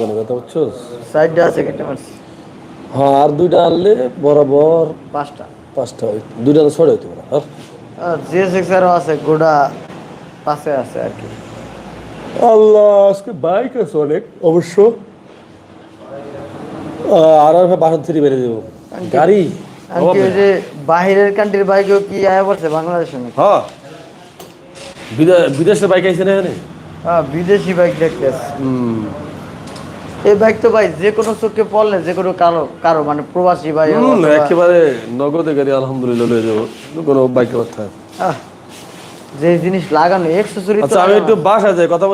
কোনো কথা বুঝছোস সাইডে আছে কেটে মারছি হ্যাঁ আর দুইটা আনলে বরাবর পাঁচটা। পাঁচটা হইতো দুইটা তো ছড়ে হইতো আর? জি সিক্স আরও আছে গোডা পাশে আছে আর কি। আল্লাহ আজকে বাইক আছে অনেক অবশ্য। আর আর বাসন থ্রি বেড়ে দেবো। গাড়ি? ওই যে বাহিরের কান্ট্রির বাইকেও কি আয়া পড়ছে? বাংলাদেশে হ্যাঁ। বিদেশের বাইক আইছে না এখানে? হ্যাঁ বিদেশি বাইক দেখতে। এই বাইক তো ভাই যে কোনো চোখে পড়লে যে কোনো কারও কারও মানে প্রবাসী ভাই একেবারে নগদে গাড়ি আলহামদুলিল্লাহ লয়ে যাব। কোনো বাইকে কথা যে জিনিস লাগানো এক্সেসরি আচ্ছা আমি একটু বাসা যাই কথা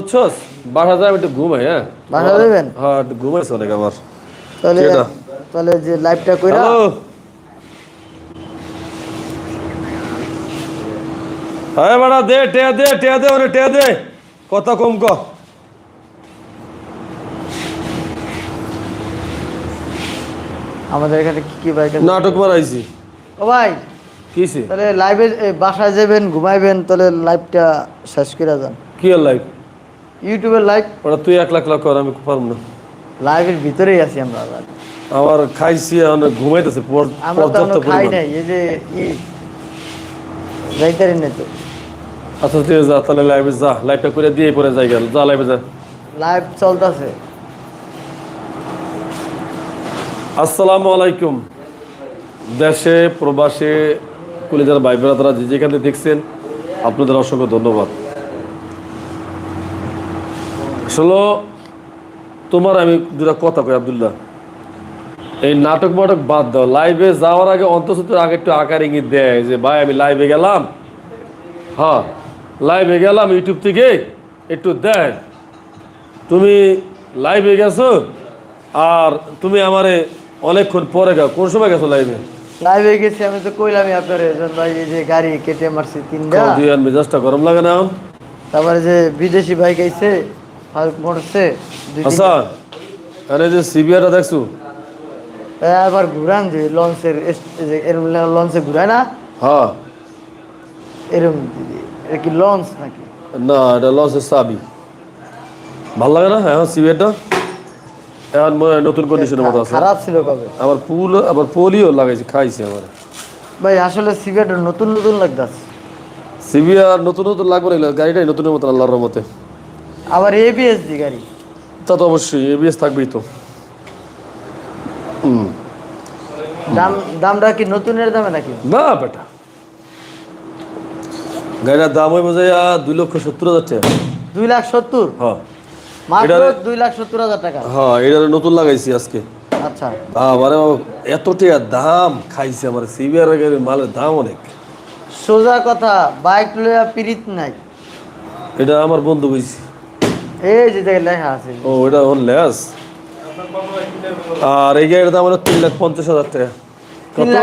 বাসা যাই আমি একটু ঘুমাই হ্যাঁ? বাসা যাবেন? হ্যাঁ একটু ঘুমাইছে অনেক আমার। তাহলে তাহলে যে লাইভটা কইরা হ্যালো? হ্যাঁ বাড়া দে টেয়া দে টেয়া দে ওরে টেয়া দে। কথা কম ক। আমাদের এখানে কি কি বাইক নাটক মারাইছি ও ভাই কিসে তাহলে লাইভে বাসায় যাবেন ঘুমাইবেন তাহলে লাইভটা শেষ করে যান। কি লাইফ ইউটিউবের লাইভ ওটা তুই এক লাখ লাখ কর আমি পারব না। লাইভের ভিতরেই আছি আমরা আবার। আমার খাইছি ঘুমাইতেছে আমরা তো পর্যাপ্ত খাই নাই এই যে যাইতারি না তো। আচ্ছা তুই যা তাহলে লাইভে যা লাইভটা করে দিয়ে পরে যাই গেল। যা লাইভে যা। লাইভ চলতেছে। আসসালামু আলাইকুম। দেশে, প্রবাসে, কলেজের ভাই ব্রাদারা যে যেখানে দেখছেন, আপনাদের অসংখ্য ধন্যবাদ। আসলে তোমার আমি দুটা কথা কই, আবদুল্লাহ। এই নাটক মাটক বাদ দাও। লাইভে যাওয়ার আগে, অন্তত আগে একটু আকার ইঙ্গিত দেয় যে, ভাই, আমি লাইভে গেলাম। হ্যাঁ লাইভে গেলাম ইউটিউব থেকে। একটু দেয় তুমি লাইভে গেছো, আর তুমি আমারে অনেকক্ষণ পরে গাও কোন সময় গেছো লাইভে লাইভে গেছি আমি তো কইলামই আপনার এজন ভাই এই যে গাড়ি কেটে মারছি তিনটা। দুই আর মেজাজটা গরম লাগে না? তারপরে যে বিদেশি বাইক আইছে ফারুক দুই আচ্ছা আরে যে সিবিআরটা দেখছ। আবার ঘুরান যে লঞ্চের এরম লঞ্চে ঘুরায় না? হ্যাঁ। এরম এটা কি লঞ্চ নাকি? না এটা লসের চাবি। ভালো লাগে না এখন সিবিআরটা এখন নতুন কন্ডিশনের মতো আছে। খারাপ ছিল কবে? আবার ফুল আবার পোলিও লাগাইছে খাইছে আমার। ভাই আসলে সিগারেট নতুন নতুন লাগতাছে। সিবিআর নতুন নতুন লাগবে না গাড়িটাই নতুনের মতো আল্লাহর মতে আবার এবিএস দি গাড়ি? তা তো অবশ্যই এবিএস থাকবেই তো। দাম দামটা কি নতুনের দামে নাকি? না বেটা। গাড়িটার দাম হয়ে বোঝাই দুই লক্ষ সত্তর হাজার টাকা। দুই লাখ সত্তর? হ্যাঁ। মাত্র লাখ সত্তর হাজার টাকা। হ্যাঁ এটা নতুন লাগাইছি আজকে। আচ্ছা। আমার এত টাকা দাম খাইছে আমার সিবিআর মালের দাম অনেক। সোজা কথা বাইক লইয়া পিরিত নাই। এটা আমার বন্ধু কইছি। এই যে দেখে লেখা আছে। ও এটা ওর লেস আর এই গাড়ির দাম হলো তিন লাখ পঞ্চাশ হাজার টাকা। কত?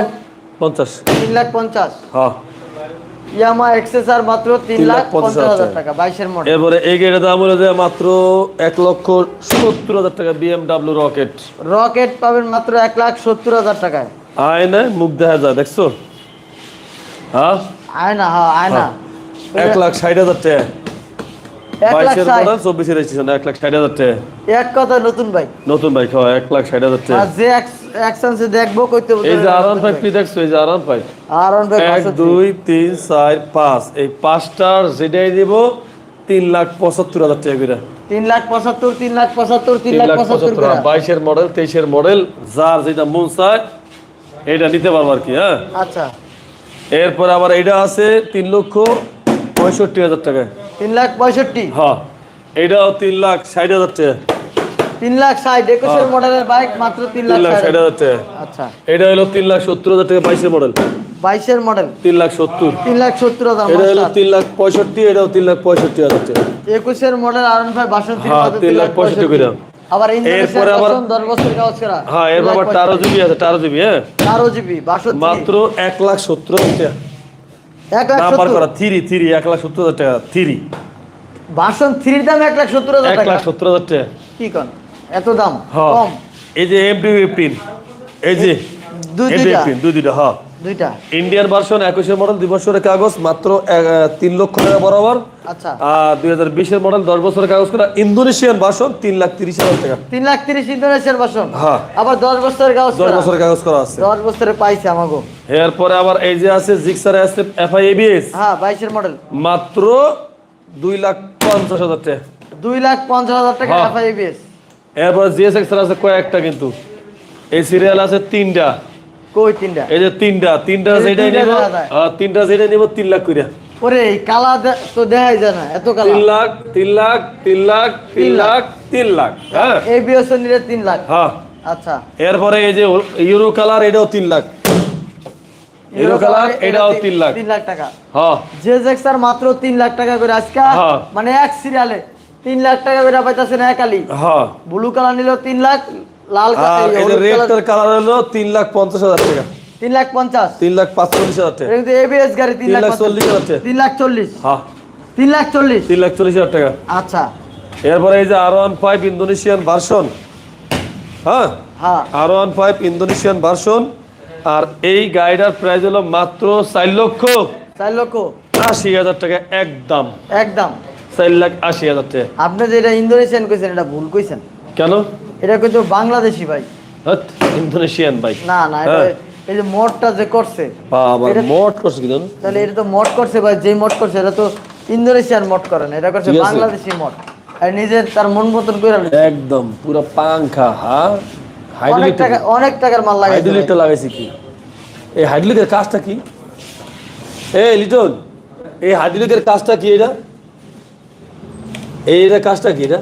পঞ্চাশ। তিন লাখ পঞ্চাশ। হ্যাঁ। ইয়ামা এক্সেসার মাত্র তিন লাখ পঞ্চাশ হাজার টাকা বাইশের মডেল এবারে এই গাড়ির দাম হলো যে মাত্র এক লক্ষ সত্তর হাজার টাকা বিএমডাব্লিউ রকেট রকেট পাবেন মাত্র এক লাখ সত্তর হাজার টাকায়। আয় না মুখ দেখা যায় দেখছ? হ্যাঁ? আয়না হ্যাঁ আয়না। এক লাখ ষাট হাজার টাকা এক লাখ বাইশের ষাট। মডেল চব্বিশের রেজিস্ট্রেশন এক লাখ ষাট হাজার টাকা। এক কথা নতুন বাইক নতুন বাইক হয় এক লাখ ষাট হাজার টাকা। যে অ্যাকশনসে দেখব কইতে এই যে আর ফাইভ কি দেখছ? এই যে আর ফাইভ আর অন ভাই এক দুই তিন চার পাঁচ। এই পাঁচটার যেটাই দিব তিন লাখ পঁচাত্তর হাজার টাকা করে। তিন লাখ পঁচাত্তর তিন লাখ পঁচাত্তর তিন তিন লাখ লাখ পঁচাত্তর পঁচাত্তর। বাইশের মডেল তেইশের মডেল যার যেটা মন চায় এটা নিতে পারব আর কি হ্যাঁ? আচ্ছা। এরপর আবার এইটা আছে তিন লক্ষ পঁয়ষট্টি হাজার টাকা তিন লাখ পঁয়ষট্টি হ্যাঁ এইটাও তিন লাখ ষাট হাজার টাকা তিন লাখ ষাট একুশের মডেলের বাইক মাত্র তিন লাখ লাখ ষাট ষাট হাজার টাকা আচ্ছা এটা হলো তিন লাখ সত্তর হাজার টাকা বাইশের মডেল বাইশের মডেল তিন লাখ সত্তর তিন লাখ সত্তর হাজার এটা হলো তিন লাখ পঁয়ষট্টি এটাও তিন লাখ পঁয়ষট্টি হাজার টাকা একুশের মডেল আর ফাইভ বাষট্টি হ্যাঁ, তিন লাখ পঁয়ষট্টি করে। আবার এরপরে আবার- দশ বছর কাগজ করা হ্যাঁ এর বাবা তেরো জিবি আছে তেরো জিবি হ্যাঁ তেরো জিবি মাত্র এক লাখ সত্তর হাজার টাকা এক লাখ করা থ্রি থ্রি এক লাখ সত্তর হাজার টাকা থ্রি। বাসন থ্রির দাম এক লাখ সত্তর হাজার এক লাখ সত্তর হাজার টাকা। কি কন? এত দাম? কম? এই যে এম ফিফটিন এই যে দুই দুইটা? হ্যাঁ দুইটা ইন্ডিয়ান ভার্সন একুশের মডেল দুই বছরের কাগজ মাত্র তিন লক্ষ টাকা বরাবর। আচ্ছা। আর দুই হাজার বিশের মডেল দশ বছরের কাগজ করা ইন্দোনেশিয়ান ভার্সন তিন লাখ তিরিশ হাজার টাকা। তিন লাখ তিরিশ ইন্দোনেশিয়ার বাসন হ্যাঁ। আবার দশ বছরের কাগজ দশ বছরের কাগজ করা আছে। দশ বছরে পাইছে আমাকে এরপরে আবার এই যে আছে জিক্সার আছে এফআই এবিএস হ্যাঁ বাইশের মডেল মাত্র দুই লাখ পঞ্চাশ হাজার টাকা। দুই লাখ পঞ্চাশ হাজার টাকা। এফআইবিএস এরপর জিএস এক্সের আছে কয়েকটা কিন্তু। এই সিরিয়াল আছে তিনটা। কই তিনটা? এই যে তিনটা। তিনটা যেটাই নিব। হ্যাঁ, তিনটা যেটাই নিব তিন লাখ করিয়া ওরে এই কালা তো দেখাই যায় না এত কালা। তিন লাখ তিন লাখ তিন লাখ তিন লাখ। তিন লাখ হ্যাঁ। এবিএস নিলে তিন লাখ। হ্যাঁ। আচ্ছা। এরপরে এই যে ইউরো কালার এটাও তিন লাখ। কালার এটাও লাখ টাকা হ্যাঁ মাত্র লাখ টাকা করে আজকে হ্যাঁ। মানে এক সিরিয়ালে লাখ টাকা করে পাইতেছেন এক আলি হ্যাঁ ব্লু কালার নিল লাখ লাল আর এই রেডটার কালার হলো তিন লাখ পঞ্চাশ হাজার টাকা লাখ পঞ্চাশ তিন লাখ পাঁচচল্লিশ হাজার টাকা এটা কিন্তু এবিএস গাড়ি লাখ লাখ চল্লিশ হাজার টাকা তিন লাখ হ্যাঁ লাখ চল্লিশ তিন লাখ চল্লিশ হাজার টাকা আচ্ছা এরপরে এই যে R one five Indonesian version হ্যাঁ হ্যাঁ R one five Indonesian version আর এই গাড়িটার প্রাইস হলো মাত্র চার লক্ষ। চার লক্ষ। আশি হাজার টাকা একদম। একদম। চার লাখ আশি হাজার টাকা। আপনি যেটা ইন্দোনেশিয়ান কইছেন এটা ভুল কইছেন। কেন? এটা কিন্তু বাংলাদেশি ভাই। হ্যাট, ইন্দোনেশিয়ান বাইক না না হ্যাঁ। এই যে যে করছে বাবা করছে কি তাহলে এটা তো মট করছে ভাই যে মট করছে এটা তো ইন্দোনেশিয়ান মট করে না এটা করছে। বাংলাদেশি মট আর নিজের তার মন মতন করে একদম পুরো পাংখা হ্যাঁ? অনেক হাইড্রোলিক টাকা অনেক টাকার মাল লাগাইছি কি? এই হাইড্রোলিকের কাজটা কি? এই লিটন এই হাইড্রোলিকের কাজটা কি এটা? এই এটা কাজটা কি এটা?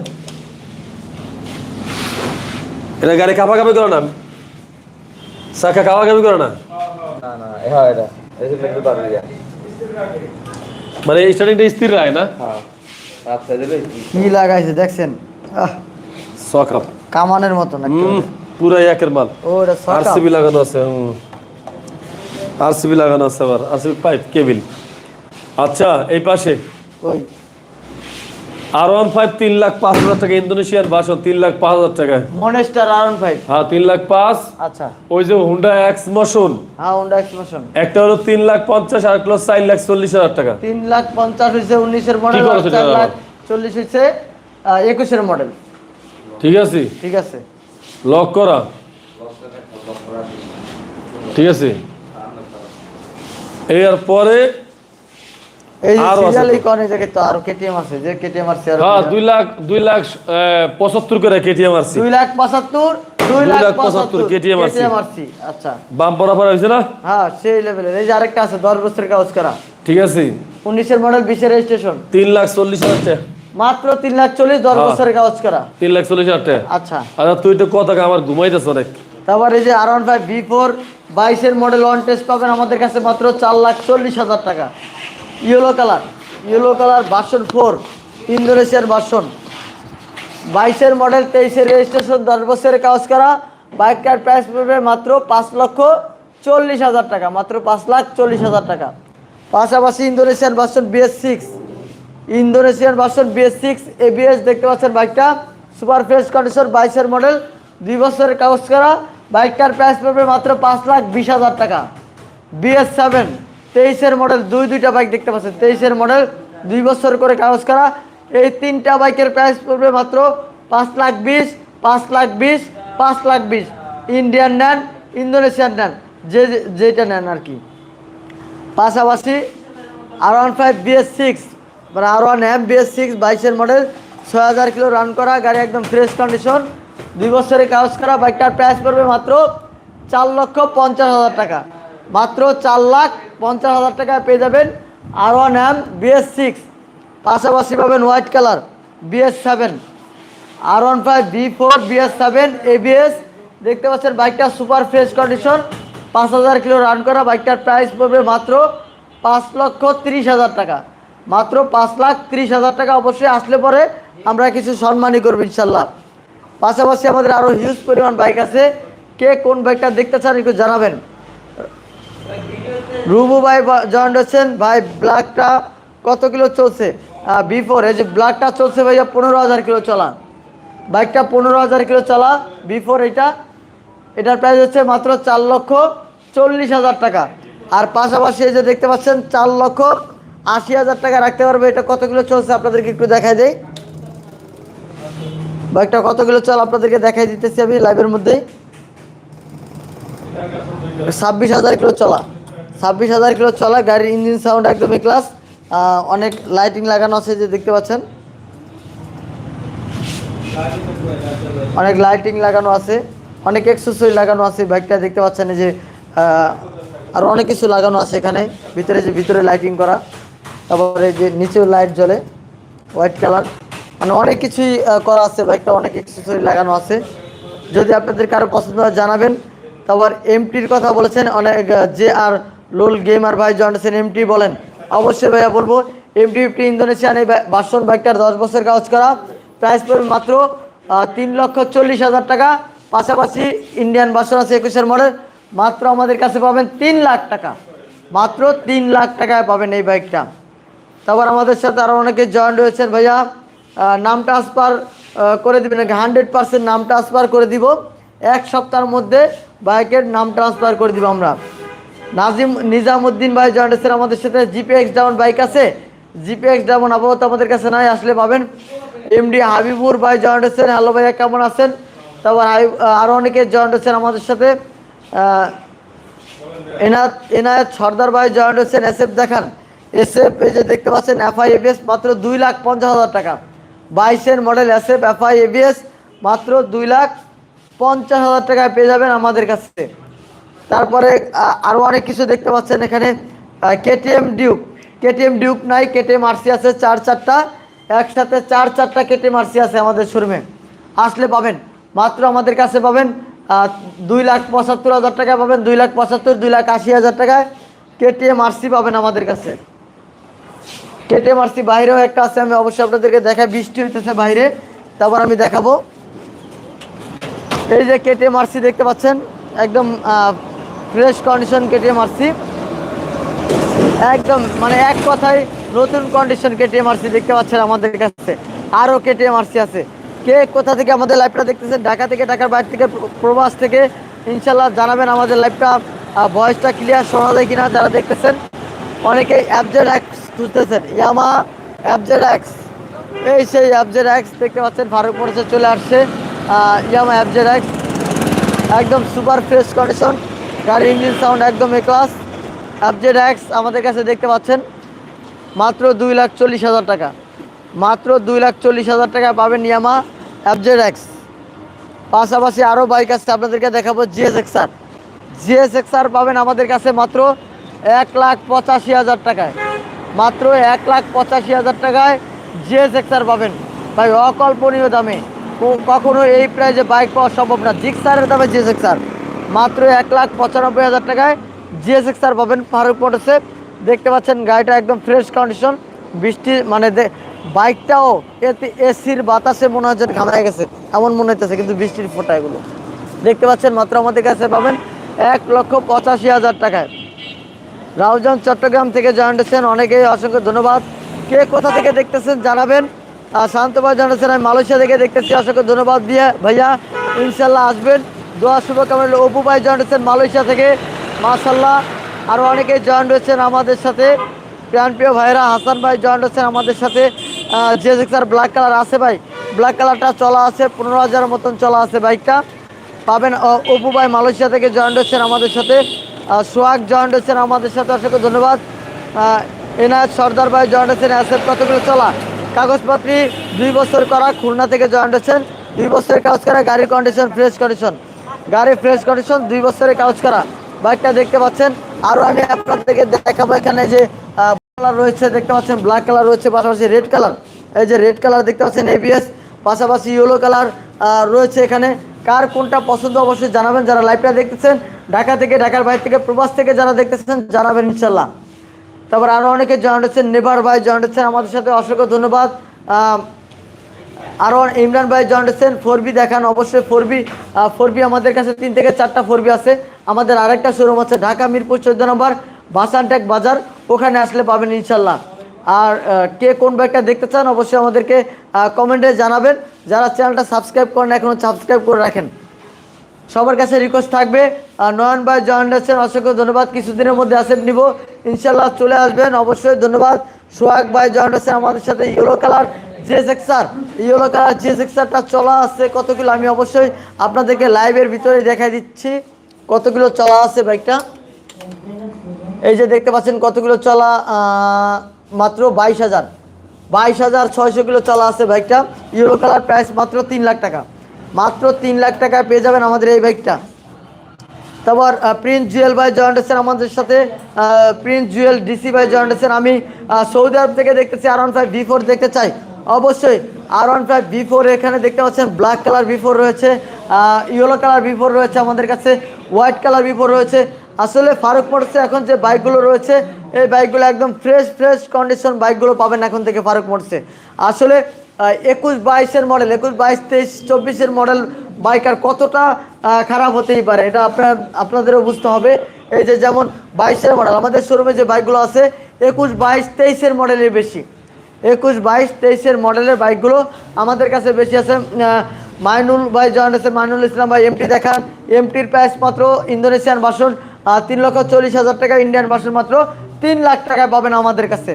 এটা গাড়ি করে না? করে না? না না মানে স্টার্টিংটা স্থির রায় না? হ্যাঁ। দিলে কি লাগাইছে দেখছেন? সকাপ কামানের মতন হুম পুরো একের মাল। আরসিবি লাগানো আছে আরসিবি লাগানো আছে আবার আরসিবি পাইপ কেবিল। আচ্ছা এই পাশে। আর ওয়ান ফাইভ তিন লাখ পাঁচ হাজার টাকা ইন্দোনেশিয়ান বাসন তিন লাখ পাঁচ হাজার টাকা মনেস্টার আরন ফাইভ হ্যাঁ তিন লাখ পাঁচ। আচ্ছা। ওই যে হুন্ডা এক্স মোশন হ্যাঁ হোন্ডা এক্সপ্রেশন একটা একটা হলো তিন লাখ পঞ্চাশ আর একটা হলো চার লাখ চল্লিশ হাজার টাকা। তিন লাখ পঞ্চাশ হয়েছে উনিশের মডেল আর চার লাখ চল্লিশ হয়েছে একুশের মডেল ঠিক আছে। ঠিক আছে। লক করা। ঠিক আছে? এর পরে এই সিরিয়াল তো। আরও কেটিএম আছে যে কেটিএম হ্যাঁ লাখ লাখ করে কেটিএম লাখ কেটিএম আচ্ছা। বাম না? হ্যাঁ সেই লেভেলের এই যে আরেকটা আছে বছরের কাগজ করা। ঠিক আছে। উনিশের মডেল বিশের রেজিস্ট্রেশন তিন লাখ চল্লিশ হাজার টাকা। মাত্র তিন লাখ চল্লিশ দশ হ্যাঁ। বছরের কাগজ করা। তিন লাখ চল্লিশ হাজার টাকা। আচ্ছা। আচ্ছা তুই তো কথা আমার ঘুমাইতেছ অনেক। তারপর এই যে R one five V four বাইশের মডেল ওয়ান টেস্ট পাবেন আমাদের কাছে মাত্র চার লাখ চল্লিশ হাজার টাকা। Yellow colour yellow colour version four ইন্দোনেশিয়ার বাসন বাইশের মডেল তেইশের রেজিস্ট্রেশন দশ বছরের কাজ করা। বাইকটার প্রাইস পড়বে মাত্র পাঁচ লক্ষ চল্লিশ হাজার টাকা মাত্র পাঁচ লাখ চল্লিশ হাজার টাকা। পাশাপাশি Indonesian version BS six Indonesian version BS six ABS দেখতে পাচ্ছেন বাইকটা। সুপার ফ্রেশ কন্ডিশন, বাইশের মডেল, দুই বছরের কাগজ করা। বাইকটার প্রাইস পড়বে মাত্র পাঁচ লাখ বিশ হাজার টাকা। বিএস সেভেন তেইশের মডেল, দুই দুইটা বাইক দেখতে পাচ্ছেন। তেইশের মডেল, দুই বছর করে কাগজ করা। এই তিনটা বাইকের প্রাইস পড়বে মাত্র পাঁচ লাখ বিশ, পাঁচ লাখ বিশ, পাঁচ লাখ বিশ। ইন্ডিয়ান নেন ইন্দোনেশিয়ান নেন, যে- যেটা নেন আর কি। পাশাপাশি R one five BS six মানে R one M BS six বাইশের মডেল ছয় হাজার কিলো রান করা, গাড়ি একদম ফ্রেশ কন্ডিশন দুই বছরের কাগজ করা বাইকটার প্রাইস পড়বে মাত্র চার লক্ষ পঞ্চাশ হাজার টাকা। মাত্র চার লাখ পঞ্চাশ হাজার টাকায় পেয়ে যাবেন R one M BS six পাশাপাশি পাবেন white colour BS seven R one five V four BS seven ABS দেখতে পাচ্ছেন বাইকটা সুপার ফ্রেশ কন্ডিশন পাঁচ হাজার কিলো রান করা বাইকটার প্রাইস পড়বে মাত্র পাঁচ লক্ষ তিরিশ হাজার টাকা। মাত্র পাঁচ লাখ তিরিশ হাজার টাকা অবশ্যই আসলে পরে আমরা কিছু সম্মানই করব ইনশাল্লাহ। পাশাপাশি আমাদের আরও হিউজ পরিমাণ বাইক আছে। কে কোন বাইকটা দেখতে চান একটু জানাবেন। রুবু ভাই জয়েন্ট হচ্ছেন। ভাই ব্ল্যাকটা কত কিলো চলছে? বিফোর এই যে ব্ল্যাকটা চলছে ভাইয়া পনেরো হাজার কিলো চলা। বাইকটা পনেরো হাজার কিলো চলা বিফোর এটা এটার প্রাইস হচ্ছে মাত্র চার লক্ষ চল্লিশ হাজার টাকা। আর পাশাপাশি এই যে দেখতে পাচ্ছেন, চার লক্ষ আশি হাজার টাকা রাখতে পারবে। এটা কতগুলো চলছে আপনাদেরকে একটু দেখাই দেই। বাইকটা কতগুলো চল আপনাদেরকে দেখাই দিতেছি আমি লাইভের মধ্যে। ছাব্বিশ হাজার কিলো চলা। ছাব্বিশ হাজার কিলো চলা গাড়ির ইঞ্জিন সাউন্ড একদমই ক্লাস অনেক লাইটিং লাগানো আছে যে দেখতে পাচ্ছেন। অনেক লাইটিং লাগানো আছে। অনেক এক্সেসরি লাগানো আছে বাইকটা দেখতে পাচ্ছেন যে আহ, আরও অনেক কিছু লাগানো আছে এখানে। ভিতরে যে ভিতরে লাইটিং করা। তারপরে যে নিচেও লাইট জ্বলে হোয়াইট কালার মানে অনেক কিছুই করা আছে বাইকটা অনেক এক্সেসরি লাগানো আছে। যদি আপনাদের কারও পছন্দ হয়, জানাবেন। তারপর এমটির কথা বলেছেন, অনেক যে আর লোল গেমার ভাই জয়েন্টেছেন এমটি বলেন। অবশ্যই ভাইয়া বলব এমটি ফিফটি ইন্দোনেশিয়ান এই বাসন বাইকটার দশ বছর কাজ করা। প্রাইস পড়বে মাত্র তিন লক্ষ চল্লিশ হাজার টাকা। পাশাপাশি ইন্ডিয়ান বাসন আছে একুশের মডেল মাত্র আমাদের কাছে পাবেন তিন লাখ টাকা। মাত্র তিন লাখ টাকায় পাবেন এই বাইকটা তারপর আমাদের সাথে আরও অনেকে জয়েন রয়েছেন, ভাইয়া। নাম ট্রান্সফার করে দিবেন নাকি? হান্ড্রেড পার্সেন্ট নাম ট্রান্সফার করে দিব। এক সপ্তাহের মধ্যে বাইকের নাম ট্রান্সফার করে দিব আমরা। নাজিম, নিজামুদ্দিন ভাই জয়েন্ট রয়েছেন আমাদের সাথে। G P X down bike আছে। জিপিএক্স ডাউন আপাতত আমাদের কাছে নাই, আসলে পাবেন। এমডি হাবিবুর ভাই জয়েন্ট রয়েছেন। হ্যালো ভাইয়া, কেমন আছেন? তারপর আরও অনেকে জয়েন্ট রয়েছেন আমাদের সাথে। এনায়ত এনায়ত সর্দার ভাই জয়েন্ট হচ্ছেন এসএফ দেখান। এসএফ এই যে দেখতে পাচ্ছেন এফআই এবিএস মাত্র দুই লাখ পঞ্চাশ হাজার টাকা। বাইশের মডেল এসএফ এফআই এবিএস মাত্র দুই লাখ পঞ্চাশ হাজার টাকায় পেয়ে যাবেন আমাদের কাছে। তারপরে আরও অনেক কিছু দেখতে পাচ্ছেন এখানে কেটিএম ডিউক কেটিএম ডিউক নাই কেটিএম আরসি আছে, চার চারটা। একসাথে চার চারটা কেটিএম আরসি আছে আমাদের শোরুমে। আসলে পাবেন, মাত্র আমাদের কাছে পাবেন দুই লাখ পঁচাত্তর হাজার টাকায় পাবেন, দুই লাখ পঁচাত্তর, দুই লাখ আশি হাজার টাকায় কেটিএম আরসি পাবেন আমাদের কাছে। কেটিএম আরসি বাইরেও একটা আছে, আমি অবশ্যই আপনাদেরকে দেখাই, বৃষ্টি হইতেছে বাইরে, তারপর আমি দেখাবো। এই যে কেটিএম আরসি দেখতে পাচ্ছেন? একদম ফ্রেশ কন্ডিশন কেটে আরসি একদম মানে এক কথায় নতুন কন্ডিশন কেটিএম আরসি দেখতে পাচ্ছেন আমাদের কাছে। আরও কেটিএম আরসি আছে। কে কোথা থেকে আমাদের লাইভটা দেখতেছেন? ঢাকা থেকে, ঢাকার বাইরে থেকে প্রবাস থেকে ইনশাল্লাহ জানাবেন আমাদের লাইভটা ভয়েসটা ক্লিয়ার শোনা যায় কিনা যারা দেখতেছেন। অনেকেই অ্যাপজেড এক্স খুঁজতেছেন ইয়ামা অ্যাপজেড এক্স এই সেই অ্যাপজেড এক্স দেখতে পাচ্ছেন, ফারুক মোটরসে চলে আসছে। ইয়ামা অ্যাপজেড এক্স একদম সুপার ফ্রেশ কন্ডিশন গাড়ির ইঞ্জিন সাউন্ড একদম এ ক্লাস অ্যাপজেড এক্স আমাদের কাছে দেখতে পাচ্ছেন, মাত্র দুই লাখ চল্লিশ হাজার টাকা। মাত্র দুই লাখ চল্লিশ হাজার টাকা পাবেন ইয়ামা অ্যাপজেড এক্স পাশাপাশি আরও বাইক আছে, আপনাদেরকে দেখাবো জিএস এক্সআর জিএস এক্সআর পাবেন আমাদের কাছে মাত্র এক লাখ পঁচাশি হাজার টাকায়। মাত্র এক লাখ পঁচাশি হাজার টাকায় জিএস এক্সআর পাবেন। ভাই, অকল্পনীয় দামে। কখনো এই প্রাইজে বাইক পাওয়া সম্ভব না। জিক্সারের দামে জিএস এক্সআর মাত্র এক লাখ পঁচানব্বই হাজার টাকায় জিএস এক্সআর পাবেন ফারুক মোটরসে দেখতে পাচ্ছেন গাড়িটা একদম ফ্রেশ কন্ডিশন বৃষ্টি মানে বাইকটাও এতে এসির বাতাসে মনে হচ্ছে ঘামায় গেছে। এমন মনে হইতেছে, কিন্তু বৃষ্টির ফোঁটা এগুলো। দেখতে পাচ্ছেন মাত্র আমাদের কাছে পাবেন এক লক্ষ পঁচাশি হাজার টাকায়। রাউজান চট্টগ্রাম থেকে জয়েন্ট হচ্ছেন অনেকেই অসংখ্য ধন্যবাদ। কে কোথা থেকে দেখতেছেন জানাবেন। আর শান্ত ভাই জানাচ্ছেন আমি মালয়েশিয়া থেকে দেখতেছি। অসংখ্য ধন্যবাদ দিয়ে ভাইয়া ইনশাল্লাহ আসবেন। দোয়া শুভকামনা অপু ভাই জয়েন্ট হচ্ছেন মালয়েশিয়া থেকে। মাশাল্লাহ আরও অনেকেই জয়েন্ট হচ্ছেন আমাদের সাথে। প্রিয় ভাইরা হাসান ভাই জয়েন্ট হচ্ছেন আমাদের সাথে। যে স্যার ব্ল্যাক কালার আছে ভাই। ব্ল্যাক কালারটা চলা আছে, পনেরো হাজারের মতন চলা আছে বাইকটা পাবেন অপু ভাই মালয়েশিয়া থেকে জয়েন্ট হচ্ছেন আমাদের সাথে। সোহাগ জয়েন্ট হচ্ছেন আমাদের সাথে অসংখ্য ধন্যবাদ। এনায়ত সর্দার ভাই জয়েন্ট হচ্ছেন অ্যাসেট কতগুলো চলা? কাগজপত্র দুই বছর করা, খুলনা থেকে জয়েন্ট হচ্ছেন দুই বছরের কাজ করা গাড়ির কন্ডিশন ফ্রেশ কন্ডিশন গাড়ি ফ্রেশ কন্ডিশন দুই বছরের কাজ করা। বাইকটা দেখতে পাচ্ছেন আরও আমি আপনাদেরকে দেখাবো এখানে যে কালার রয়েছে, দেখতে পাচ্ছেন ব্ল্যাক কালার রয়েছে, পাশাপাশি রেড কালার এই যে রেড কালার দেখতে পাচ্ছেন এবিএস পাশাপাশি ইয়েলো কালার রয়েছে এখানে। কার কোনটা পছন্দ অবশ্যই জানাবেন, যারা লাইভটা দেখতেছেন। ঢাকা থেকে, ঢাকার বাইরে থেকে, প্রবাস থেকে যারা দেখতেছেন, জানাবেন ইনশাল্লাহ। তারপর আরও অনেকে জয়েন্ট হচ্ছেন নেভার ভাই জয়েন্ট হচ্ছেন আমাদের সাথে অসংখ্য ধন্যবাদ। আরও ইমরান ভাই জয়েন্ট হচ্ছেন ফোর বি দেখান, অবশ্যই ফোর বি ফোর বি আমাদের কাছে তিন থেকে চারটা ফোর বি আছে। আমাদের আরেকটা শোরুম আছে ঢাকা মিরপুর চোদ্দ নম্বর, বাসানটেক বাজার, ওখানে আসলে পাবেন ইনশাল্লাহ। আর কে কোন বাইকটা দেখতে চান, অবশ্যই আমাদেরকে কমেন্টে জানাবেন। যারা চ্যানেলটা সাবস্ক্রাইব করেন এখনও সাবস্ক্রাইব করে রাখেন। সবার কাছে রিকোয়েস্ট থাকবে। আর নয়ন ভাই জয়েন্ট আছেন অসংখ্য ধন্যবাদ। কিছুদিনের মধ্যে আসেন নিব। ইনশাল্লাহ চলে আসবেন। অবশ্যই ধন্যবাদ। সোহাগ ভাই জয়েন্ট আছেন আমাদের সাথে yellow colour Gixxer yellow colour J সেক্সারটা চলা আছে। কতগুলো আমি অবশ্যই আপনাদেরকে লাইভের ভিতরে দেখাই দিচ্ছি। কতগুলো চলা আছে বাইকটা? এই যে দেখতে পাচ্ছেন কতগুলো চলা মাত্র বাইশ হাজার। বাইশ হাজার ছয়শো কিলো চলা আছে বাইকটা। ইউরো কালার প্রাইস মাত্র তিন লাখ টাকা। মাত্র তিন লাখ টাকায় পেয়ে যাবেন আমাদের এই বাইকটা। তারপর প্রিন্স জুয়েল ভাই জয়েন্ট আছেন আমাদের সাথে প্রিন্স জুয়েল ডিসি ভাই জয়েন্ট আছেন আমি সৌদি আরব থেকে দেখতেছি R one five V four দেখতে চাই। অবশ্যই R one five V four এখানে দেখতে পাচ্ছেন ব্ল্যাক কালার ভি ফোর রয়েছে ইয়েলো কালার ভি ফোর রয়েছে আমাদের কাছে হোয়াইট কালার ভি ফোর রয়েছে। আসলে ফারুক মোটরসে এখন যে বাইকগুলো রয়েছে, এই বাইকগুলো একদম ফ্রেশ ফ্রেশ কন্ডিশন বাইকগুলো পাবেন এখন থেকে ফারুক মোটরসে। আসলে একুশ বাইশের মডেল, একুশ বাইশ, তেইশ, চব্বিশের মডেল বাইক আর কতটা খারাপ হতেই পারে, এটা আপনার, আপনাদেরও বুঝতে হবে। এই যে যেমন বাইশের মডেল, আমাদের শোরুমে যে বাইকগুলো আছে, একুশ বাইশ, তেইশের মডেলের বেশি। একুশ বাইশ, তেইশের মডেলের বাইকগুলো আমাদের কাছে বেশি আছে। মাইনুল ভাই জয়েন্ট আছে মাইনুল ইসলাম ভাই এমটি দেখান। এমটির প্রাইস মাত্র ইন্দোনেশিয়ান বাসন তিন লক্ষ চল্লিশ হাজার টাকা ইন্ডিয়ান বাসন মাত্র তিন লাখ টাকায় পাবেন আমাদের কাছে।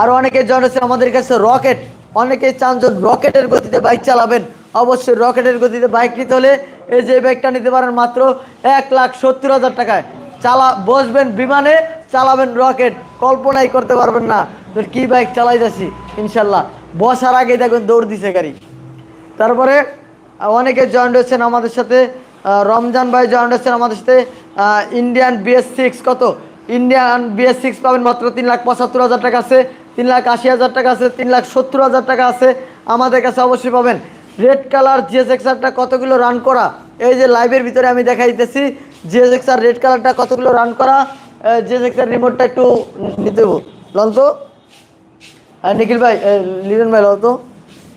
আরও অনেকে জয়েন আমাদের কাছে রকেট অনেকে চান যে রকেটের গতিতে বাইক চালাবেন। অবশ্যই রকেটের গতিতে বাইক নিতে হলে এই যে বাইকটা নিতে পারেন মাত্র এক লাখ সত্তর হাজার টাকায়। চালা, বসবেন বিমানে, চালাবেন রকেট, কল্পনাই করতে পারবেন না। তো কি বাইক যাচ্ছি ইনশাল্লাহ। বসার আগে দেখবেন দৌড় দিছে গাড়ি। তারপরে অনেকে জয়েন্ট হয়েছেন আমাদের সাথে রমজান ভাই জয়েন্ট হয়েছেন আমাদের সাথে ইন্ডিয়ান বিএস সিক্স কত? ইন্ডিয়ান বিএস সিক্স পাবেন মাত্র তিন লাখ পঁচাত্তর হাজার টাকা আছে। তিন লাখ আশি হাজার টাকা আছে তিন লাখ সত্তর হাজার টাকা আছে। আমাদের কাছে অবশ্যই পাবেন। রেড কালার জিএস এক্সারটা কতগুলো রান করা? এই যে লাইভের ভিতরে আমি দেখাই দিতেছি। জিএস এক্সার রেড কালারটা কতগুলো রান করা? জিএস এক্সার রিমোটটা একটু নিতে দেবো লন তো আর নিখিল ভাই এ, লিটন ভাই তো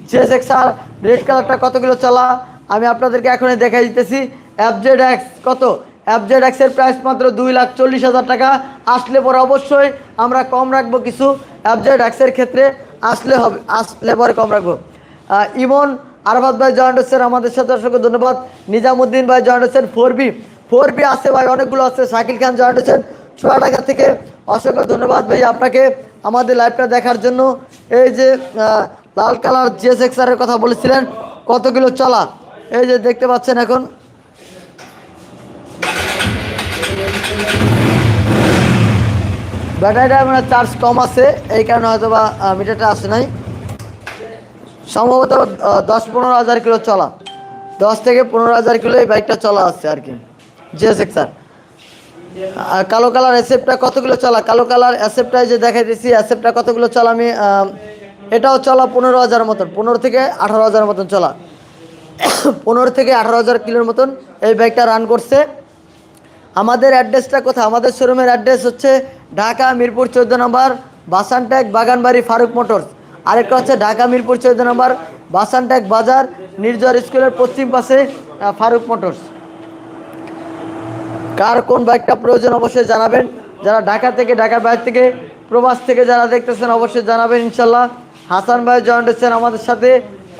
চেস এক্স আর রেড কালারটা কতগুলো চলা? আমি আপনাদেরকে এখনই দেখাই দিতেছি। অ্যাপজেড এক্স কত? অ্যাপজেড এক্সের প্রাইস মাত্র দুই লাখ চল্লিশ হাজার টাকা। আসলে পরে অবশ্যই আমরা কম রাখব কিছু। অ্যাপজেড এক্সের ক্ষেত্রে আসলে হবে, আসলে পরে কম রাখব। ইমন আরবাদ ভাই জয়েন্ট হচ্ছেন আমাদের সাথে অসংখ্য ধন্যবাদ। নিজামুদ্দিন ভাই জয়েন্ট হচ্ছেন ফোর বি ফোর বি আছে ভাই, অনেকগুলো আছে। শাকিল খান জয়েন্ট হচ্ছেন ছোয়াডাঙ্গা থেকে অসংখ্য ধন্যবাদ ভাই আপনাকে আমাদের লাইভটা দেখার জন্য। এই যে লাল কালার জিএস কথা বলেছিলেন কতগুলো চলা? এই যে দেখতে পাচ্ছেন এখন। ব্যাটারিটা মানে চার্জ কম আছে, এই কারণে হয়তো বা মিটারটা আসে নাই। সম্ভবত দশ পনেরো হাজার কিলো চলা। দশ থেকে পনেরো হাজার কিলো এই বাইকটা চলা আছে আর কি। জিএস এক্সার আর। কালো কালার অ্যাসেপটা কতগুলো চলা? কালো কালার অ্যাসেপটাই যে দেখাইতেছি অ্যাসেপটা কতগুলো চলা আমি এটাও চলা পনেরো হাজার মতন, পনেরো থেকে আঠারো হাজার মতন চলা। পনেরো থেকে আঠারো হাজার কিলোর মতন এই বাইকটা রান করছে। আমাদের অ্যাড্রেসটা কোথায়? আমাদের শোরুমের অ্যাড্রেস হচ্ছে ঢাকা মিরপুর চোদ্দ নম্বর বাসানট্যাগ বাগানবাড়ি ফারুক মোটরস। আরেকটা হচ্ছে ঢাকা মিরপুর চোদ্দ নম্বর বাসানট্যাগ বাজার, নির্জর স্কুলের পশ্চিম পাশে ফারুক মোটরস। কার কোন বাইকটা প্রয়োজন অবশ্যই জানাবেন। যারা ঢাকা থেকে ঢাকার বাইরে থেকে, প্রবাস থেকে যারা দেখতেছেন অবশ্যই জানাবেন ইনশাল্লাহ হাসান ভাই জয়েন্ট আমাদের সাথে।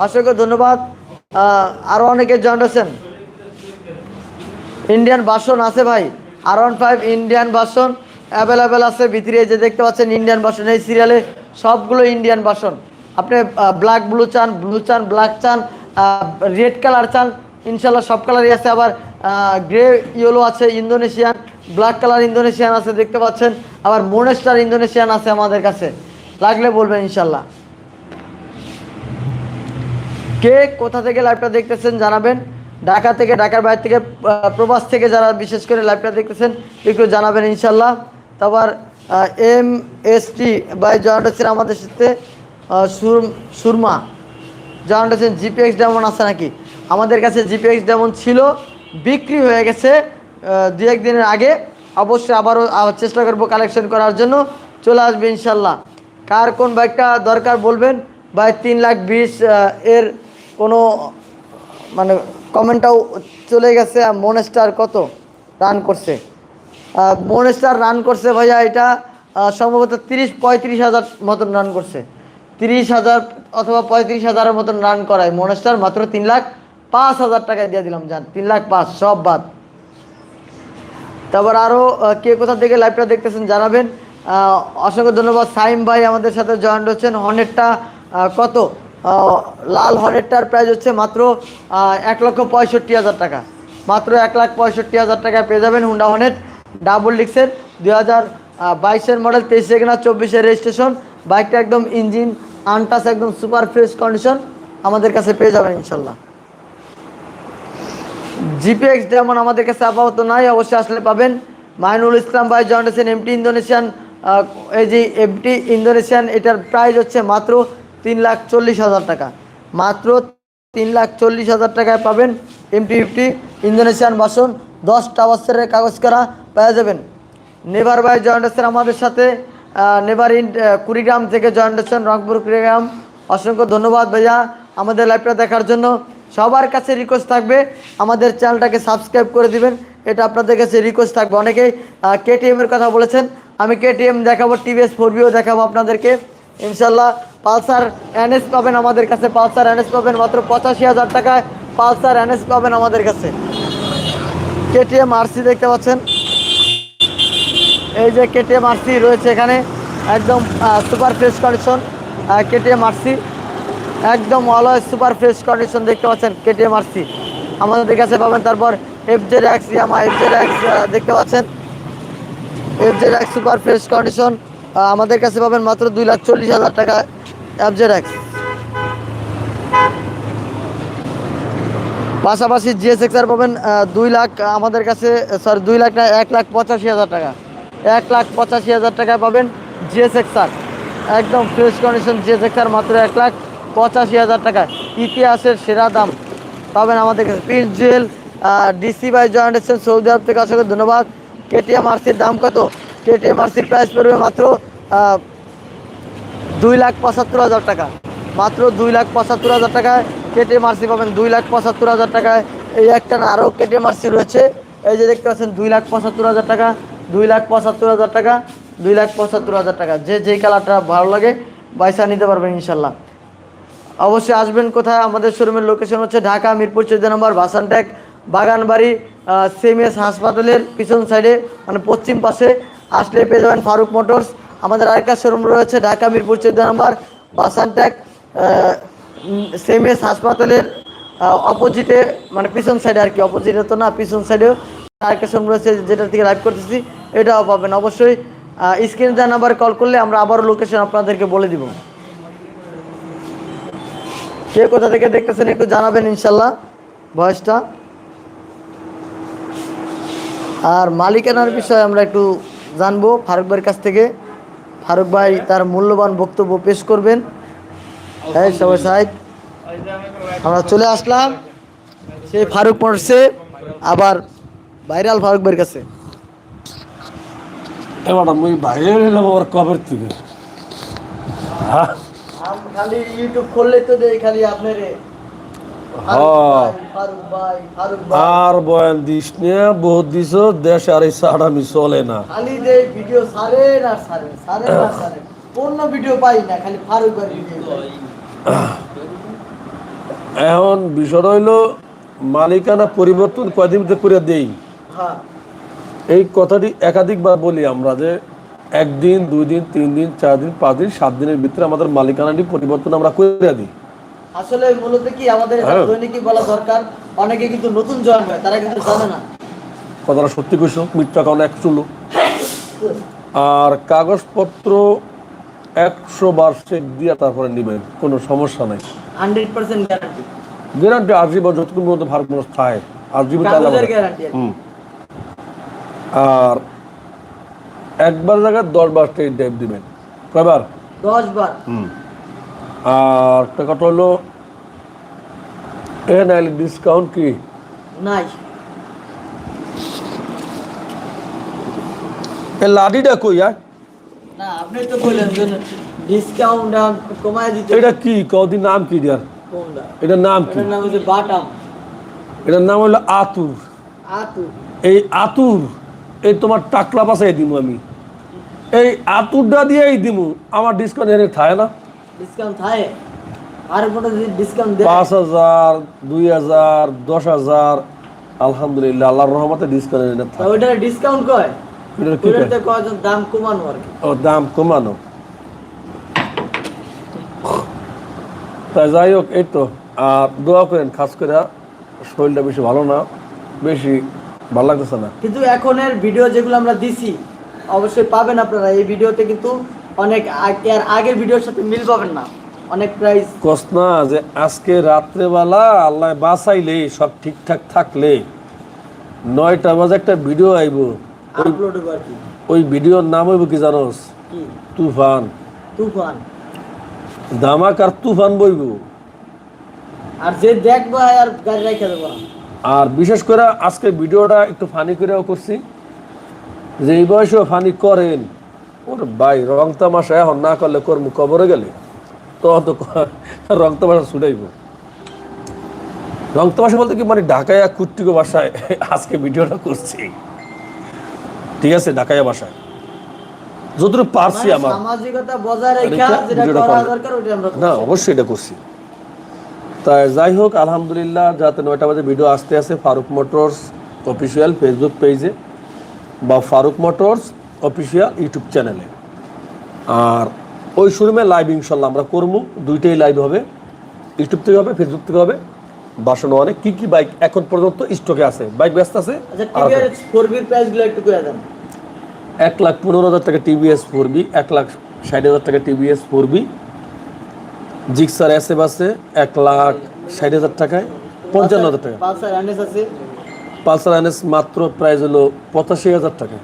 অসংখ্য ধন্যবাদ। আরও অনেকে জয়েন্ট ইন্ডিয়ান বাসন আছে ভাই। R one five Indian version available আছে ভিতরে যে দেখতে পাচ্ছেন ইন্ডিয়ান বাসন এই সিরিয়ালে সবগুলো ইন্ডিয়ান বাসন আপনি ব্ল্যাক ব্লু চান ব্লু চান ব্ল্যাক চান রেড কালার চান ইনশাল্লাহ সব কালারই আছে। আবার গ্রে ইয়েলো আছে ইন্দোনেশিয়ান ব্ল্যাক কালার ইন্দোনেশিয়ান আছে, দেখতে পাচ্ছেন। আবার মোনেস্টার ইন্দোনেশিয়ান আছে আমাদের কাছে। লাগলে বলবেন ইনশাল্লাহ কে কোথা থেকে লাইভটা দেখতেছেন জানাবেন। ঢাকা থেকে, ঢাকার বাইরে থেকে প্রবাস থেকে যারা বিশেষ করে লাইভটা দেখতেছেন, একটু জানাবেন ইনশাল্লাহ তারপর M S T by joined হচ্ছেন আমাদের সাথে সুর- সুরমা। জয়েন্ট হচ্ছেন জিপিএক্স ডেমন আছে নাকি? আমাদের কাছে জিপিএক্স ডেমন ছিল, বিক্রি হয়ে গেছে দু এক দিনের আগে। অবশ্যই আবারও চেষ্টা করব কালেকশন করার জন্য। চলে আসবে ইনশাল্লাহ কার কোন বাইকটা দরকার বলবেন? বাই তিন লাখ বিশ এর কোনো মানে কমেন্টটাও চলে গেছে আর মনেস্টার কত? রান করছে। মনেস্টার রান করছে ভাইয়া এটা সম্ভবত তিরিশ পঁয়ত্রিশ হাজার মতন রান করছে। তিরিশ হাজার অথবা পঁয়ত্রিশ হাজারের মতন রান করায় মনেস্টার মাত্র তিন লাখ পাঁচ হাজার টাকায় দিয়ে দিলাম যান তিন লাখ পাঁচ সব বাদ। তারপর আরও কে কোথা থেকে লাইভটা দেখতেছেন জানাবেন। অসংখ্য ধন্যবাদ। সাইম ভাই আমাদের সাথে জয়েন্ট হচ্ছেন। আহ, কত? লাল হরেরটার প্রাইস হচ্ছে মাত্র এক লক্ষ পঁয়ষট্টি হাজার টাকা। মাত্র এক লাখ পঁয়ষট্টি হাজার টাকায় পেয়ে যাবেন হুন্ডা হর্নেট ডাবল ডিক্সের দুই হাজার বাইশের মডেল তেইশ সেকেন্ড চব্বিশের রেজিস্ট্রেশন বাইকটা একদম ইঞ্জিন আনটাস একদম সুপার ফ্রেশ কন্ডিশন আমাদের কাছে পেয়ে যাবেন ইনশাল্লাহ। জিপিএক্স যেমন আমাদের কাছে আপাতত নাই, অবশ্যই আসলে পাবেন। মাইনুল ইসলাম ভাই জয়েন্টেছেন এমটি ইন্দোনেশিয়ান এই যে এমটি ইন্দোনেশিয়ান এটার প্রাইস হচ্ছে মাত্র তিন লাখ চল্লিশ হাজার টাকা। মাত্র তিন লাখ চল্লিশ হাজার টাকায় পাবেন এমটি ফিফটি ইন্দোনেশিয়ান বাসন। দশটা বছরের কাগজ করা পাওয়া যাবেন। নেভার ভাই জয়েন্টেছেন আমাদের সাথে নেভার ইন কুড়িগ্রাম থেকে জয়েন্টেছেন রংপুর, কুড়িগ্রাম। অসংখ্য ধন্যবাদ ভাইয়া আমাদের লাইভটা দেখার জন্য। সবার কাছে রিকোয়েস্ট থাকবে, আমাদের চ্যানেলটাকে সাবস্ক্রাইব করে দিবেন। এটা আপনাদের কাছে রিকোয়েস্ট থাকবে। অনেকেই কেটিএমের কথা বলেছেন। আমি কেটিএম দেখাবো টিভিএস ফোর বিও দেখাবো আপনাদেরকে। ইনশাল্লাহ পালসার এনএস পাবেন আমাদের কাছে, পালসার এনএস পাবেন মাত্র পঁচাশি হাজার টাকায়, পালসার এনএস পাবেন আমাদের কাছে। কেটিএম আরসি দেখতে পাচ্ছেন। এই যে কেটিএম আরসি রয়েছে এখানে, একদম super fresh condition KTM RC. একদম অলওয়েজ সুপার ফ্রেশ কন্ডিশন দেখতে পাচ্ছেন কেটিএম আরসি। আমাদের কাছে পাবেন তারপর F Z X Yamaha F Z X দেখতে পাচ্ছেন। F Z X super fresh condition আমাদের কাছে পাবেন মাত্র দুই লাখ চল্লিশ হাজার টাকা এফ জেড এক্স পাশাপাশি জিএসএক্স আর পাবেন দুই লাখ আমাদের কাছে সরি দুই লাখ না, এক লাখ পঁচাশি হাজার টাকা। এক লাখ পঁচাশি হাজার টাকায় পাবেন জিএসএক্স আর। একদম ফ্রেশ কন্ডিশন জিএসএক্স আর মাত্র এক লাখ পঁচাশি হাজার টাকা। ইতিহাসের সেরা দাম পাবেন আমাদের কাছে Prince Jewel DC by joint Saudi আরব থেকে অসংখ্য ধন্যবাদ। কেটিএম আরসির দাম কত? কেটিএম আরসির প্রাইস পড়বে মাত্র দুই লাখ পঁচাত্তর হাজার টাকা। মাত্র দুই লাখ পঁচাত্তর হাজার টাকায় কেটিএম আরসি পাবেন, দুই লাখ পঁচাত্তর হাজার টাকায়। এই একটা আরও কেটিএম আরসি রয়েছে। এই যে দেখতে পাচ্ছেন, দুই লাখ পঁচাত্তর হাজার টাকা, দুই লাখ পঁচাত্তর হাজার টাকা, দুই লাখ পঁচাত্তর হাজার টাকা। যে যেই কালারটা ভালো লাগে পয়সা নিতে পারবেন ইনশাল্লাহ। অবশ্যই আসবেন কোথায়? আমাদের শোরুমের লোকেশন হচ্ছে ঢাকা, মিরপুর, চোদ্দ নম্বর বাসানটেক বাগানবাড়ি সেমিএস হাসপাতালের পিছন সাইডে মানে পশ্চিম পাশে। আসলে পেয়ে যাবেন ফারুক মোটরস। আমাদের আরেকটা শোরুম রয়েছে, ঢাকা মিরপুর চোদ্দ নম্বর বাসানটেক সেমিএস হাসপাতালের অপোজিটে মানে পিছন সাইডে আর কি অপোজিটে তো না, পিছন সাইডেও আরেকটা শোরুম রয়েছে যেটা থেকে লাইভ করতেছি, এটাও পাবেন। অবশ্যই স্ক্রিনে দেওয়া নাম্বার কল করলে আমরা আবারও লোকেশন আপনাদেরকে বলে দিব। কে কোথা থেকে দেখতেছেন একটু জানাবেন ইনশাল্লাহ, ভয়েসটা। আর মালিকানার বিষয়ে আমরা একটু জানব ফারুক ভাইয়ের কাছ থেকে। ফারুক ভাই তার মূল্যবান বক্তব্য পেশ করবেন। এই সবাই সাহেব আমরা চলে আসলাম। সেই ফারুক মোটরসে আবার ভাইরাল ফারুক ভাইয়ের কাছে। এবার আমি বাইরে নিলাম আবার কবের থেকে? হ্যাঁ? খালি ইউটিউব খুললে তো দেই খালি আপনার হ্যাঁ। ফারুক ভাই ফারুক ভাই আর বয়ান দিস নিয়ে বহুত দিস দেশ আর এই সাড়ামি চলে না। খালি যে ভিডিও সারে না সারে সারে না সারে অন্য ভিডিও পাই না খালি ফারুক ভাই ভিডিও এখন বিষয় হইল মালিকানা পরিবর্তন কয়দিন করে দেই? হ্যাঁ। এই কথাটি একাধিকবার বলি আমরা যে একদিন দুই দিন তিন দিন চার দিন পাঁচ দিন সাত দিনের ভিতরে আমাদের মালিকানাটি পরিবর্তন আমরা করে দিই। আসলে মূলত কি আমাদের হ্যাঁ। দৈনিকই বলা দরকার অনেকে কিন্তু নতুন জয়েন হয় তারা কিন্তু জানে না। কথাটা সত্যি কইছো মিথ্যা কারণ এক চুলো আর কাগজপত্র একশো বার চেক দিয়ে তারপরে নেবেন কোনো সমস্যা নাই। হান্ড্রেড পার্সেন্ট গ্যারান্টি গ্যারান্টি আজীবন যতক্ষণ পর্যন্ত ভারত মানুষ থাকে আজীবন হুম। আর একবার জায়গায় দশ বার ট্রেন টাইপ দিবেন। কয়বার? দশ বার। হুম। আর একটা কথা হলো এ নাইলে ডিসকাউন্ট কি? নাই। এ লাঠিটা কই আর না আপনি তো বললেন যে ডিসকাউন্ট কমায় দিতে। এটা কি? নাম কি দেয়ার কোনটা? এটার নাম কি? এটার নাম হচ্ছে বাটাম। এটার নাম হলো আতুর। আতু এই আতুর এই তোমার টাকলা দিমু আমি। এই আতুরটা দিয়েই দিমু। আমার ডিসকাউন্ট এনে থাকে না। ডিসকাউন্ট থাকে আর যদি ডিসকাউন্ট দেয় পাঁচ হাজার দুই হাজার দশ হাজার আলহামদুলিল্লাহ আল্লাহর রহমতে ডিসকাউন্ট তা ওইটার ডিসকাউন্ট কয়? ওইটাতে কয়জন? দাম কমানো আর কি। ও দাম কমানো। তাই যাই হোক এই তো। আর দোয়া করেন খাস করে শরীরটা বেশি ভালো না বেশি ভালো লাগতেছে না। কিন্তু এখনের ভিডিও যেগুলো আমরা দিছি অবশ্যই পাবেন আপনারা। এই ভিডিওতে কিন্তু অনেক এর আগের ভিডিওর সাথে মিল পাবেন না। অনেক প্রাইস কস না যে আজকে রাত্রেবেলা আল্লাহ বাঁচাইলে সব ঠিকঠাক থাকলে নয়টা বাজে একটা ভিডিও আইব। আপলোড হবে আর কি। ওই ভিডিওর নাম হইব কি জানোস? তুফান। তুফান। দামাক আর তুফান বইব। আর যে দেখব আর গাড়ি রেখে দেবো আর বিশেষ করে আজকে ভিডিওটা একটু ফানি করেও করছি। যে এই বয়সেও ফানি করেন। ওর ভাই রং তামাশা এখন না করলে কর্ম কবরে গেলে? তখন তো রং তামাশা ছুটাইব। রং তামাশা বলতে কি মানে ঢাকায় কুট্টিকো বাসায় আজকে ভিডিওটা করছি। ঠিক আছে ঢাকাইয়া বাসায়। যতটুকু পারছি মানে আমার। আমরা না অবশ্যই এটা করছি। তাই যাই হোক আলহামদুলিল্লাহ যাতে নয়টা বাজে ভিডিও আসতে আছে ফারুক মোটরস অফিসিয়াল ফেসবুক পেজে বা ফারুক মোটরস অফিসিয়াল ইউটিউব চ্যানেলে। আর ওই শোরুমে লাইভ ইনশাল্লাহ আমরা করব। দুইটাই লাইভ হবে। ইউটিউব থেকে হবে ফেসবুক থেকে হবে। বাসন অনেক। কি কি বাইক এখন পর্যন্ত স্টকে আছে? বাইক ব্যস্ত আছে? আচ্ছা এক লাখ পনেরো হাজার টাকা টিভিএস ফোর বি এক লাখ ষাট হাজার টাকা TVS four V Gixxer S F আছে এক লাখ ষাট হাজার টাকায়। পঞ্চান্ন হাজার টাকা। পালসার এনএস আছে। পালসার এনএস মাত্র প্রাইস হলো পঁচাশি হাজার টাকা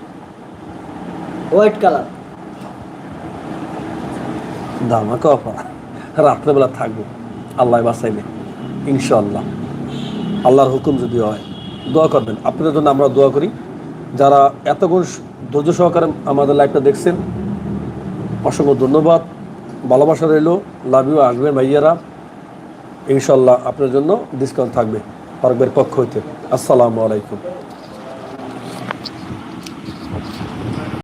হোয়াইট কালার দামাকে অফার রাত্রেবেলা থাকব। আল্লাহ বাসাইলে ইনশাল্লাহ আল্লাহর হুকুম যদি হয়, দোয়া করবেন। আপনাদের জন্য আমরা দোয়া করি। যারা এতক্ষণ ধৈর্য সহকারে আমাদের লাইফটা দেখছেন, অসংখ্য ধন্যবাদ। ভালোবাসা রইল। লাভ ইউ আসবেন ভাইয়ারা। ইনশাল্লাহ আপনার জন্য ডিসকাউন্ট থাকবে। ফারুকের পক্ষ হইতে। আসসালামু আলাইকুম।